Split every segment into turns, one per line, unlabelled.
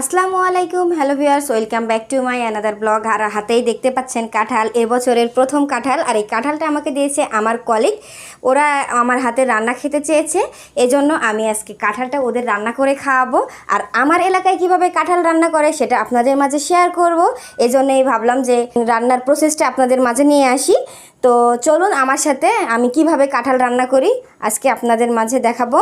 আসসালামু আলাইকুম, hello viewers, welcome back to my another blog. আর হাতেই দেখতে পাচ্ছেন কাঁঠাল, এবছরের প্রথম কাঁঠাল। আর এই কাঁঠালটা আমাকে দিয়েছে আমার কলিগ। ওরা আমার হাতে রান্না খেতে চেয়েছে, এজন্য আমি আজকে কাঁঠালটা ওদের রান্না করে খাওয়াবো। আর আমার এলাকায় কীভাবে কাঁঠাল রান্না করে সেটা আপনাদের মাঝে শেয়ার করব, এজন্যই ভাবলাম যে রান্নার প্রসেসটা আপনাদের মাঝে নিয়ে আসি। তো চলুন আমার সাথে আমি কীভাবে কাঁঠাল রান্না করি, আজকে আপনাদের মাঝে দেখাবো।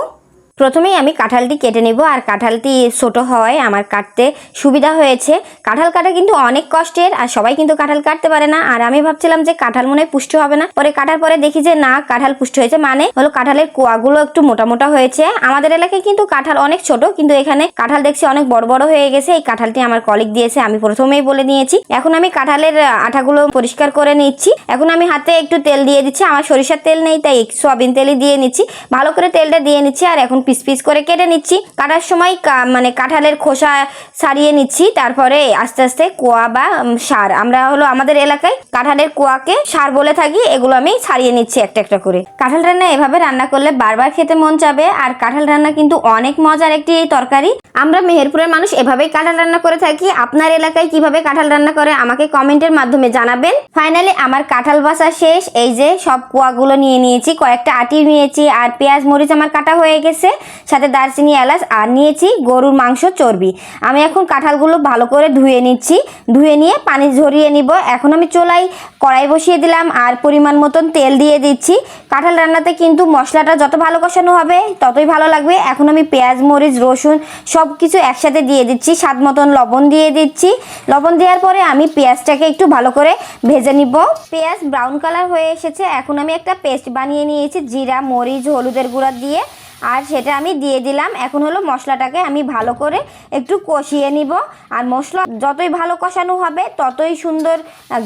প্রথমেই আমি কাঁঠালটি কেটে নেব আর কাঁঠালটি ছোট হয় আমার কাটতে সুবিধা হয়েছে। কাঁঠাল কাটা কিন্তু অনেক কষ্টের আর সবাই কিন্তু কাঁঠাল কাটতে পারে না। আর আমি ভাবছিলাম যে কাঁঠাল মনে পুষ্ট হবে না। পরে কাটার পরে দেখি যে না, কাঁঠাল পুষ্ট হয়েছে মানে হলো কাঁঠালের কোয়াগুলো একটু মোটা মোটা হয়েছে। আমাদের এলাকায় কিন্তু কাঁঠাল অনেক ছোট, কিন্তু এখানে কাঁঠাল দেখছি অনেক বড় বড় হয়ে গেছে। এই কাঁঠালটি আমার কলিগ দিয়েছে, আমি প্রথমেই বলে নিয়েছি এখন আমি কাঁঠালের আঠাগুলো পরিষ্কার করে নিচ্ছি। এখন আমি হাতে একটু তেল দিয়ে দিচ্ছি। আমার সরিষার তেল নেই, তাই সয়াবিন তেলই দিয়ে নিচ্ছি। ভালো করে তেলটা দিয়ে নিচ্ছি আর এখন পিস পিস করে কেটে নিচ্ছি। কাটার সময় মানে কাঁঠালের খোসা ছাড়িয়ে নিচ্ছি, তারপরে আস্তে আস্তে কোয়া বা সার। আমরা হলো আমাদের এলাকায় কাঁঠালের কোয়াকে সার বলে থাকি, এগুলো আমি ছাড়িয়ে নিচ্ছি একটা একটা করে। কাঁঠাল রান্না এভাবে রান্না করলে বারবার খেতে মন যাবে আর কাঁঠাল রান্না কিন্তু অনেক মজার একটি তরকারি। আমরা মেহেরপুরের মানুষ এভাবেই কাঁঠাল রান্না করে থাকি। আপনার এলাকায় কীভাবে কাঁঠাল রান্না করে আমাকে কমেন্টের মাধ্যমে জানাবেন। ফাইনালি আমার কাঁঠাল বাসা শেষ। এই যে সব কোয়াগুলো নিয়ে নিয়েছি, কয়েকটা আটি নিয়েছি, আর পেঁয়াজ, মরিচ আমার কাটা হয়ে গেছে। সাথে দারচিনি, এলাচ, আর নিয়েছি গরুর মাংস চর্বি। আমি এখন কাঁঠালগুলো ভালো করে ধুয়ে নিচ্ছি। ধুয়ে নিয়ে পানি ঝরিয়ে নিব। এখন আমি চোলাই কড়াই বসিয়ে দিলাম আর পরিমাণ মতন তেল দিয়ে দিচ্ছি। কাঁঠাল রান্নাতে কিন্তু মশলাটা যত ভালো কষানো হবে, ততই ভালো লাগবে। এখন আমি পেঁয়াজ, মরিচ, রসুন সব কিছু একসাথে দিয়ে দিচ্ছি। স্বাদ মতন লবণ দিয়ে দিচ্ছি। লবণ দেওয়ার পরে আমি পেঁয়াজটাকে একটু ভালো করে ভেজে নিব। পেঁয়াজ ব্রাউন কালার হয়ে এসেছে। এখন আমি একটা পেস্ট বানিয়ে নিয়েছি, জিরা, মরিচ, হলুদের গুঁড়া দিয়ে। আর সেটা আমি দিয়ে দিলাম। এখন হলো মশলাটাকে আমি ভালো করে একটু কষিয়ে নিব। আর মশলা যতই ভালো কষানো হবে, ততই সুন্দর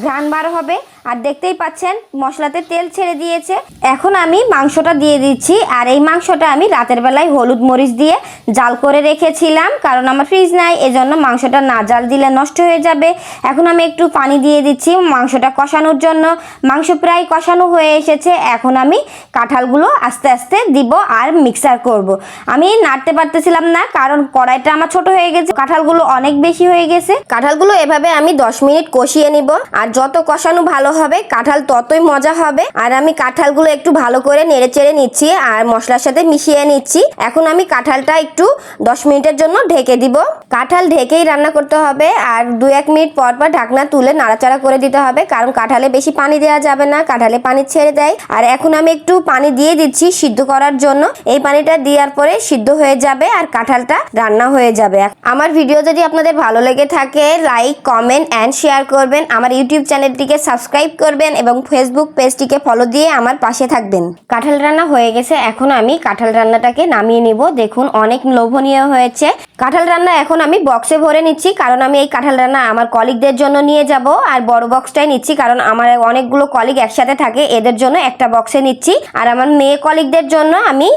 ঘ্রাণ বার হবে। আর দেখতেই পাচ্ছেন, মশলাতে তেল ছেড়ে দিয়েছে। এখন আমি মাংসটা দিয়ে দিচ্ছি। আর এই মাংসটা আমি রাতের বেলায় হলুদ মরিচ দিয়ে জাল করে রেখেছিলাম, কারণ আমার ফ্রিজ নাই, এজন্য মাংসটা না জাল দিলে নষ্ট হয়ে যাবে। এখন আমি একটু পানি দিয়ে দিচ্ছি মাংসটা কষানোর জন্য। মাংস প্রায় কষানো হয়ে এসেছে। এখন আমি কাঁঠালগুলো আস্তে আস্তে দিব আর মিক্সার করব। আমি নাড়তে পারতেছিলাম না, কারণ কড়াইটা আমার ছোট হয়ে গেছে। কাঁঠালগুলো অনেক বেশি হয়ে গেছে। কাঁঠালগুলো এভাবে আমি দশ মিনিট কষিয়ে নিব। আর যত কষানো ভালো হবে, কাঁঠাল ততই মজা হবে। আর আমি কাঁঠালগুলো একটু ভালো করে নেড়ে চেড়ে নিচ্ছি আর মশলার সাথে মিশিয়ে নিচ্ছি। এখন আমি কাঁঠালটা একটু দশ মিনিটের জন্য ঢেকে দিব। কাঁঠাল ঢেকেই রান্না করতে হবে আর দু এক মিনিট পর পর ঢাকনা তুলে নাড়াচাড়া করে দিতে হবে, কারণ কাঁঠালে বেশি পানি দেওয়া যাবে না। কাঁঠালে পানি ছেড়ে দেয়। আর এখন আমি একটু পানি দিয়ে দিচ্ছি সিদ্ধ করার জন্য। এই পানিটা দেওয়ার পরে সিদ্ধ হয়ে যাবে আর কাঁঠালটা রান্না হয়ে যাবে। আমার ভিডিও যদি আপনাদের ভালো লেগে থাকে লাইক কমেন্ট অ্যান্ড শেয়ার করবেন। আমার ইউটিউব চ্যানেলটিকে সাবস্ক্রাইব করবেন এবং ফেসবুক পেজটিকে ফলো দিয়ে আমার পাশে থাকবেন। কাঁঠাল রান্না হয়ে গেছে, এখন আমি কাঁঠাল রান্নাটাকে নামিয়ে নিব। দেখুন, অনেক লোভনীয় হয়েছে। কাঁঠাল রান্না এখন আমি বক্সে ভরে নিচ্ছি, কারণ আমি এই কাঁঠাল রান্না আমার কলিগদের জন্য নিয়ে যাব। আর বড় বক্সটাই নিচ্ছি, কারণ আমার অনেকগুলো কলিগ একসাথে থাকে, এদের জন্য একটা বক্সে নিচ্ছি। আর আমার মেয়ে কলিগদের জন্য আমি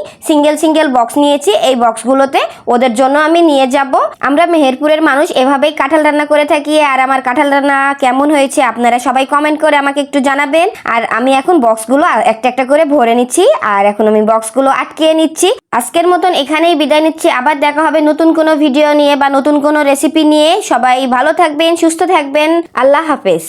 সিঙ্গেল সিঙ্গেল বক্স নিয়েছি, এই বক্সগুলোতে ওদের জন্য আমি নিয়ে যাব। আমরা মেহেরপুরের মানুষ, এভাবেই কাঁঠাল রান্না করে থাকি। আর আমার কাঁঠাল রান্না কেমন হয়েছে আপনারা সবাই কমেন্ট করে আমাকে একটু জানাবেন। আর আমি এখন বক্সগুলো একটা একটা করে ভরে নিচ্ছি, আর এখন আমি বক্সগুলো আটকিয়ে নিচ্ছি। আজকের মতন এখানেই বিদায় নিচ্ছি। আবার দেখা হবে নতুন কোনো ভিডিও নিয়ে বা নতুন কোনো রেসিপি নিয়ে। সবাই ভালো থাকবেন, সুস্থ থাকবেন। আল্লাহ হাফেজ।